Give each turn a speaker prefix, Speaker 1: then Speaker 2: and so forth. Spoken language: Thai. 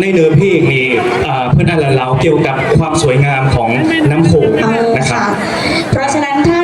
Speaker 1: ในเนื้อเพลงนี้เพื่อนอ่านและเราเกี่ยวกับความสวยงามของน้ำโขงนะครับะ
Speaker 2: เพราะฉะนั้นถ้า